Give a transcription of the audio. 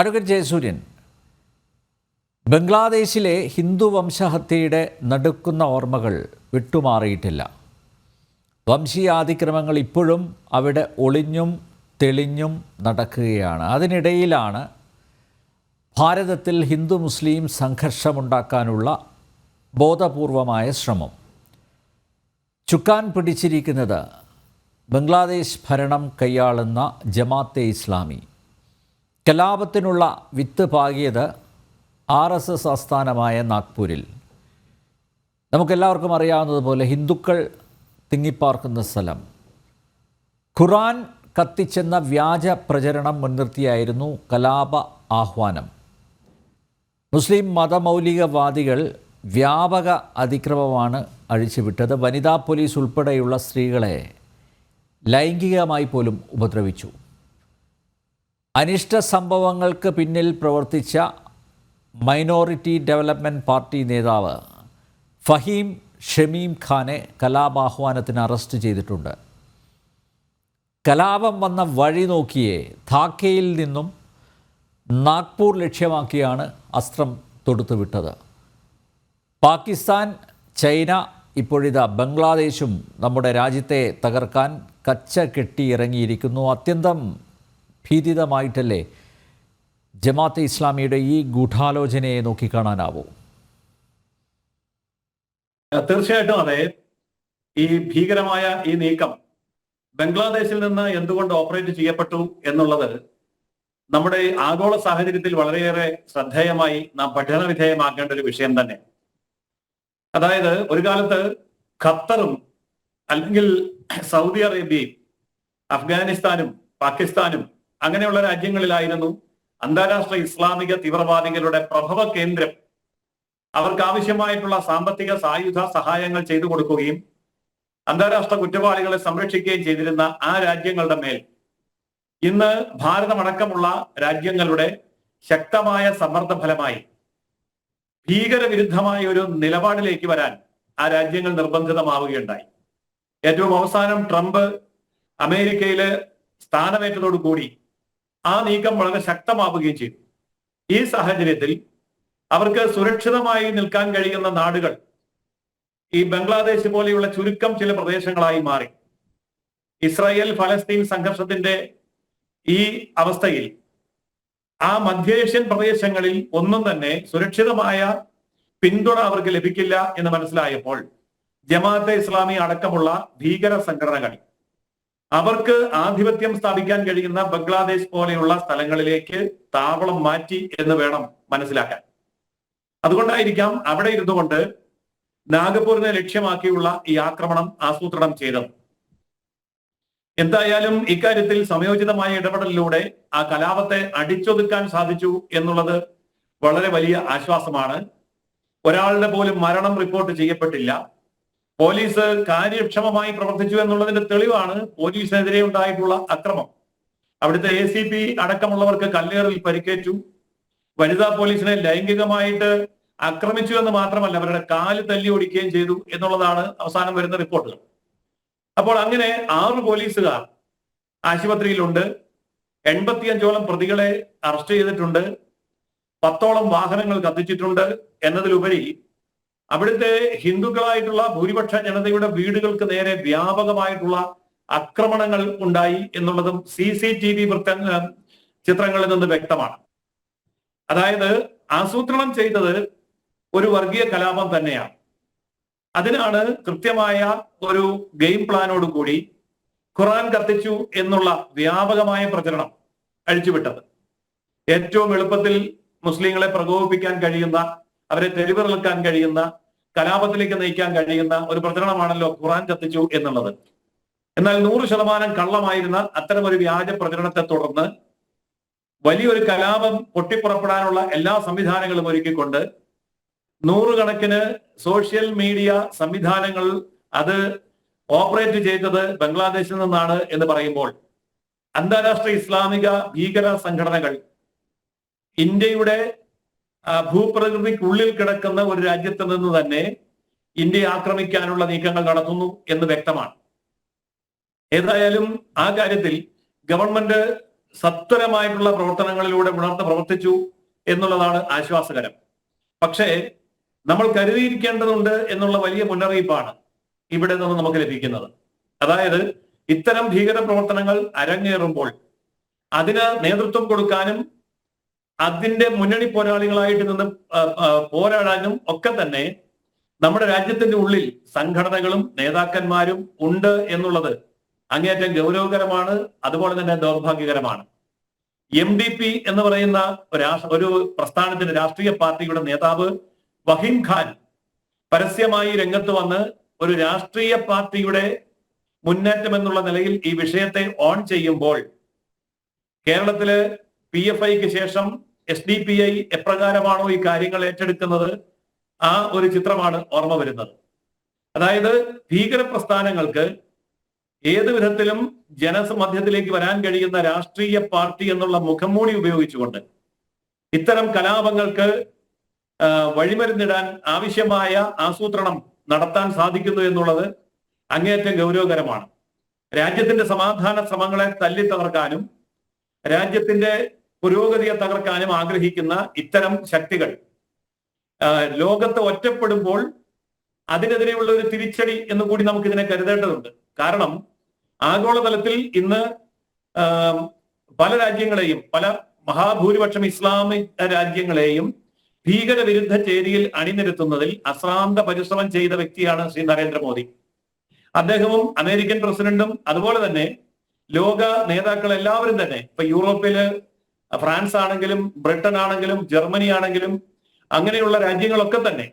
Advocate Jayasuryan ബംഗ്ലാദേശിലെ ഹിന്ദു വംശഹത്യയുടെ നടുക്കുന്ന ഓർമ്മകൾ വിട്ടുമാറിയിട്ടില്ല. വംശീയാതിക്രമങ്ങൾ ഇപ്പോഴും അവിടെ ഒളിഞ്ഞും തെളിഞ്ഞും നടക്കുകയാണ്. അതിനിടയിലാണ് ഭാരതത്തിൽ ഹിന്ദു മുസ്ലിം സംഘർഷമുണ്ടാക്കാനുള്ള ബോധപൂർവമായ ശ്രമം. ചുക്കാൻ പിടിച്ചിരിക്കുന്നത് ബംഗ്ലാദേശ് ഭരണം കൈയാളുന്ന ജമാത്തെ ഇസ്ലാമി. കലാപത്തിനുള്ള വിത്ത് പാകിയത് ആർ എസ് എസ് ആസ്ഥാനമായ നാഗ്പൂരിൽ. നമുക്കെല്ലാവർക്കും അറിയാവുന്നതുപോലെ ഹിന്ദുക്കൾ തിങ്ങിപ്പാർക്കുന്ന സ്ഥലം. ഖുറാൻ കത്തിച്ചെന്ന വ്യാജ പ്രചരണം മുൻനിർത്തിയായിരുന്നു കലാപ ആഹ്വാനം. മുസ്ലിം മതമൗലികവാദികൾ വ്യാപക അതിക്രമമാണ് അഴിച്ചുവിട്ടത്. വനിതാ പോലീസ് ഉൾപ്പെടെയുള്ള സ്ത്രീകളെ ലൈംഗികമായി പോലും ഉപദ്രവിച്ചു. അനിഷ്ട സംഭവങ്ങൾക്ക് പിന്നിൽ പ്രവർത്തിച്ച മൈനോറിറ്റി ഡെവലപ്മെന്റ് പാർട്ടി നേതാവ് ഫഹീം ഷമീം ഖാനെ കലാപാഹ്വാനത്തിന് അറസ്റ്റ് ചെയ്തിട്ടുണ്ട്. കലാപം വന്ന വഴി നോക്കിയേ ധാക്കയിൽ നിന്നും നാഗ്പൂർ ലക്ഷ്യമാക്കിയാണ് അസ്ത്രം തൊടുത്തുവിട്ടത് പാകിസ്ഥാൻ ചൈന ഇപ്പോഴിതാ ബംഗ്ലാദേശും നമ്മുടെ രാജ്യത്തെ തകർക്കാൻ കച്ച കെട്ടിയിറങ്ങിയിരിക്കുന്നു. അത്യന്തം ഭീതിതമായിട്ടല്ലേ ജമാഅത്തെ ഇസ്ലാമിയുടെ ഈ ഗൂഢാലോചനയെ നോക്കിക്കാണാനാവൂ. തീർച്ചയായിട്ടും അതെ. ഈ ഭീകരമായ ഈ നീക്കം ബംഗ്ലാദേശിൽ നിന്ന് എന്തുകൊണ്ട് ഓപ്പറേറ്റ് ചെയ്യപ്പെട്ടു എന്നുള്ളത് നമ്മുടെ ആഗോള സാഹചര്യത്തിൽ വളരെയേറെ ശ്രദ്ധേയമായി നാം പഠന വിധേയമാക്കേണ്ട ഒരു വിഷയം തന്നെ. അതായത് ഒരു കാലത്ത് ഖത്തറും അല്ലെങ്കിൽ സൗദി അറേബ്യയും അഫ്ഗാനിസ്ഥാനും പാകിസ്ഥാനും അങ്ങനെയുള്ള രാജ്യങ്ങളിലായിരുന്നു അന്താരാഷ്ട്ര ഇസ്ലാമിക തീവ്രവാദികളുടെ പ്രഭവ കേന്ദ്രം. അവർക്ക് ആവശ്യമായിട്ടുള്ള സാമ്പത്തിക സായുധ സഹായങ്ങൾ ചെയ്തു കൊടുക്കുകയും അന്താരാഷ്ട്ര കുറ്റവാളികളെ സംരക്ഷിക്കുകയും ചെയ്തിരുന്ന ആ രാജ്യങ്ങളുടെ മേൽ ഇന്ന് ഭാരതമടക്കമുള്ള രാജ്യങ്ങളുടെ ശക്തമായ സമ്മർദ്ദ ഫലമായി ഭീകരവിരുദ്ധമായ ഒരു നിലപാടിലേക്ക് വരാൻ ആ രാജ്യങ്ങൾ നിർബന്ധിതമാവുകയുണ്ടായി. ഏറ്റവും അവസാനം ട്രംപ് അമേരിക്കയിൽ സ്ഥാനമേറ്റതോടുകൂടി ആ നീക്കം വളരെ ശക്തമാവുകയും ചെയ്തു. ഈ സാഹചര്യത്തിൽ അവർക്ക് സുരക്ഷിതമായി നിൽക്കാൻ കഴിയുന്ന നാടുകൾ ഈ ബംഗ്ലാദേശ് പോലെയുള്ള ചുരുക്കം ചില പ്രദേശങ്ങളായി മാറി. ഇസ്രായേൽ ഫലസ്തീൻ സംഘർഷത്തിന്റെ ഈ അവസ്ഥയിൽ ആ മധ്യേഷ്യൻ പ്രദേശങ്ങളിൽ ഒന്നും തന്നെ സുരക്ഷിതമായ പിന്തുണ അവർക്ക് ലഭിക്കില്ല എന്ന് മനസ്സിലായപ്പോൾ ജമാഅത്തെ ഇസ്ലാമി അടക്കമുള്ള ഭീകര സംഘടനകൾ അവർക്ക് ആധിപത്യം സ്ഥാപിക്കാൻ കഴിയുന്ന ബംഗ്ലാദേശ് പോലെയുള്ള സ്ഥലങ്ങളിലേക്ക് താവളം മാറ്റി എന്ന് വേണം മനസ്സിലാക്കാൻ. അതുകൊണ്ടായിരിക്കാം അവിടെ ഇരുന്നു കൊണ്ട് നാഗപൂരിനെ ലക്ഷ്യമാക്കിയുള്ള ഈ ആക്രമണം ആസൂത്രണം ചെയ്തത്. എന്തായാലും ഇക്കാര്യത്തിൽ സമയോചിതമായ ഇടപെടലിലൂടെ ആ കലാപത്തെ അടിച്ചൊതുക്കാൻ സാധിച്ചു എന്നുള്ളത് വളരെ വലിയ ആശ്വാസമാണ്. ഒരാളുടെ പോലും മരണം റിപ്പോർട്ട് ചെയ്യപ്പെട്ടില്ല. പോലീസ് കാര്യക്ഷമമായി പ്രവർത്തിച്ചു എന്നുള്ളതിന്റെ തെളിവാണ് പോലീസിനെതിരെ ഉണ്ടായിട്ടുള്ള അക്രമം. അവിടുത്തെ എ സി പി അടക്കമുള്ളവർക്ക് കല്ലേറിൽ പരിക്കേറ്റു. വനിതാ പോലീസിനെ ലൈംഗികമായിട്ട് ആക്രമിച്ചു എന്ന് മാത്രമല്ല അവരുടെ കാൽ തല്ലി ഓടിക്കുകയും ചെയ്തു എന്നുള്ളതാണ് അവസാനം വരുന്ന റിപ്പോർട്ടുകൾ. അപ്പോൾ അങ്ങനെ ആറ് പോലീസുകാർ ആശുപത്രിയിലുണ്ട്. എൺപത്തിയഞ്ചോളം പ്രതികളെ അറസ്റ്റ് ചെയ്തിട്ടുണ്ട്. പത്തോളം വാഹനങ്ങൾ കത്തിച്ചിട്ടുണ്ട് എന്നതിലുപരി അവിടുത്തെ ഹിന്ദുക്കളായിട്ടുള്ള ഭൂരിപക്ഷ ജനതയുടെ വീടുകൾക്ക് നേരെ വ്യാപകമായിട്ടുള്ള ആക്രമണങ്ങൾ ഉണ്ടായി എന്നുള്ളതും സി സി ടി വി വൃത്ത ചിത്രങ്ങളിൽ നിന്ന് വ്യക്തമാണ്. അതായത് ആസൂത്രണം ചെയ്തത് ഒരു വർഗീയ കലാപം തന്നെയാണ്. അതിനാണ് കൃത്യമായ ഒരു ഗെയിം പ്ലാനോട് കൂടി ഖുറാൻ കത്തിച്ചു എന്നുള്ള വ്യാപകമായ പ്രചരണം അഴിച്ചുവിട്ടത്. ഏറ്റവും എളുപ്പത്തിൽ മുസ്ലിങ്ങളെ പ്രകോപിപ്പിക്കാൻ കഴിയുന്ന അവരെ തെരുവിറക്കാൻ കഴിയുന്ന കലാപത്തിലേക്ക് നയിക്കാൻ കഴിയുന്ന ഒരു പ്രചരണമാണല്ലോ ഖുറാൻ കത്തിച്ചു എന്നുള്ളത്. എന്നാൽ നൂറ് ശതമാനം കള്ളമായിരുന്ന അത്തരം ഒരു വ്യാജ പ്രചരണത്തെ തുടർന്ന് വലിയൊരു കലാപം പൊട്ടിപ്പുറപ്പെടാനുള്ള എല്ലാ സംവിധാനങ്ങളും ഒരുക്കിക്കൊണ്ട് നൂറുകണക്കിന് സോഷ്യൽ മീഡിയ സംവിധാനങ്ങൾ അത് ഓപ്പറേറ്റ് ചെയ്തത് ബംഗ്ലാദേശിൽ നിന്നാണ് എന്ന് പറയുമ്പോൾ അന്താരാഷ്ട്ര ഇസ്ലാമിക ഭീകര സംഘടനകൾ ഇന്ത്യയുടെ ഭൂപ്രകൃതിക്കുള്ളിൽ കിടക്കുന്ന ഒരു രാജ്യത്ത് നിന്ന് തന്നെ ഇന്ത്യയെ ആക്രമിക്കാനുള്ള നീക്കങ്ങൾ നടത്തുന്നു എന്ന് വ്യക്തമാണ്. ഏതായാലും ആ കാര്യത്തിൽ ഗവൺമെന്റ് സത്വരമായിട്ടുള്ള പ്രവർത്തനങ്ങളിലൂടെ ഉണർന്ന് പ്രവർത്തിച്ചു എന്നുള്ളതാണ് ആശ്വാസകരം. പക്ഷേ നമ്മൾ കരുതിയിരിക്കേണ്ടതുണ്ട് എന്നുള്ള വലിയ മുന്നറിയിപ്പാണ് ഇവിടെ നിന്ന് നമുക്ക് ലഭിക്കുന്നത്. അതായത് ഇത്തരം ഭീകര പ്രവർത്തനങ്ങൾ അരങ്ങേറുമ്പോൾ അതിന് നേതൃത്വം കൊടുക്കാനും അതിന്റെ മുന്നണി പോരാളികളായിട്ട് നിന്ന് പോരാടാനും ഒക്കെ തന്നെ നമ്മുടെ രാജ്യത്തിന്റെ ഉള്ളിൽ സംഘടനകളും നേതാക്കന്മാരും ഉണ്ട് എന്നുള്ളത് അങ്ങേയറ്റം ഗൗരവകരമാണ് അതുപോലെ തന്നെ ദൗർഭാഗ്യകരമാണ്. എം ഡി പി എന്ന് പറയുന്ന ഒരു പ്രസ്ഥാനത്തിന്റെ രാഷ്ട്രീയ പാർട്ടിയുടെ നേതാവ് വഹീം ഖാൻ പരസ്യമായി രംഗത്ത് വന്ന് ഒരു രാഷ്ട്രീയ പാർട്ടിയുടെ മുന്നേറ്റം എന്നുള്ള നിലയിൽ ഈ വിഷയത്തെ ഓൺ ചെയ്യുമ്പോൾ കേരളത്തിൽ പി എഫ് ഐക്ക് ശേഷം എസ് ഡി പി ഐ എപ്രകാരമാണോ ഈ കാര്യങ്ങൾ ഏറ്റെടുക്കുന്നത്? ആ ഒരു ചിത്രമാണ് ഓർമ്മ വരുന്നത്. അതായത് ഭീകര പ്രസ്ഥാനങ്ങൾക്ക് ഏത് വിധത്തിലും ജനമധ്യത്തിലേക്ക് വരാൻ കഴിയുന്ന രാഷ്ട്രീയ പാർട്ടി എന്നുള്ള മുഖംമൂടി ഉപയോഗിച്ചുകൊണ്ട് ഇത്തരം കലാപങ്ങൾക്ക് വഴിമരുന്നിടാൻ ആവശ്യമായ ആസൂത്രണം നടത്താൻ സാധിക്കുന്നു എന്നുള്ളത് അങ്ങേയറ്റം ഗൗരവകരമാണ്. രാജ്യത്തിന്റെ സമാധാന ശ്രമങ്ങളെ തല്ലി തകർക്കാനും രാജ്യത്തിന്റെ പുരോഗതിയെ തകർക്കാനും ആഗ്രഹിക്കുന്ന ഇത്തരം ശക്തികൾ. ലോകത്ത് ഒറ്റപ്പെടുമ്പോൾ അതിനെതിരെയുള്ള ഒരു തിരിച്ചടി എന്ന് കൂടി നമുക്ക് ഇതിനെ കരുതേണ്ടതുണ്ട്. കാരണം ആഗോളതലത്തിൽ ഇന്ന് പല രാജ്യങ്ങളെയും പല മഹാഭൂരിപക്ഷം ഇസ്ലാമിക രാജ്യങ്ങളെയും ഭീകരവിരുദ്ധ ചേരിയിൽ അണിനിരത്തുന്നതിൽ അശ്രാന്ത പരിശ്രമം ചെയ്ത വ്യക്തിയാണ് ശ്രീ നരേന്ദ്രമോദി. അദ്ദേഹവും അമേരിക്കൻ പ്രസിഡന്റും അതുപോലെ തന്നെ ലോക നേതാക്കൾ എല്ലാവരും തന്നെ ഇപ്പൊ യൂറോപ്പിൽ ഫ്രാൻസ് ആണെങ്കിലും ബ്രിട്ടൻ ആണെങ്കിലും ജർമ്മനി ആണെങ്കിലും അങ്ങനെയുള്ള രാജ്യങ്ങളൊക്കെ തന്നെ.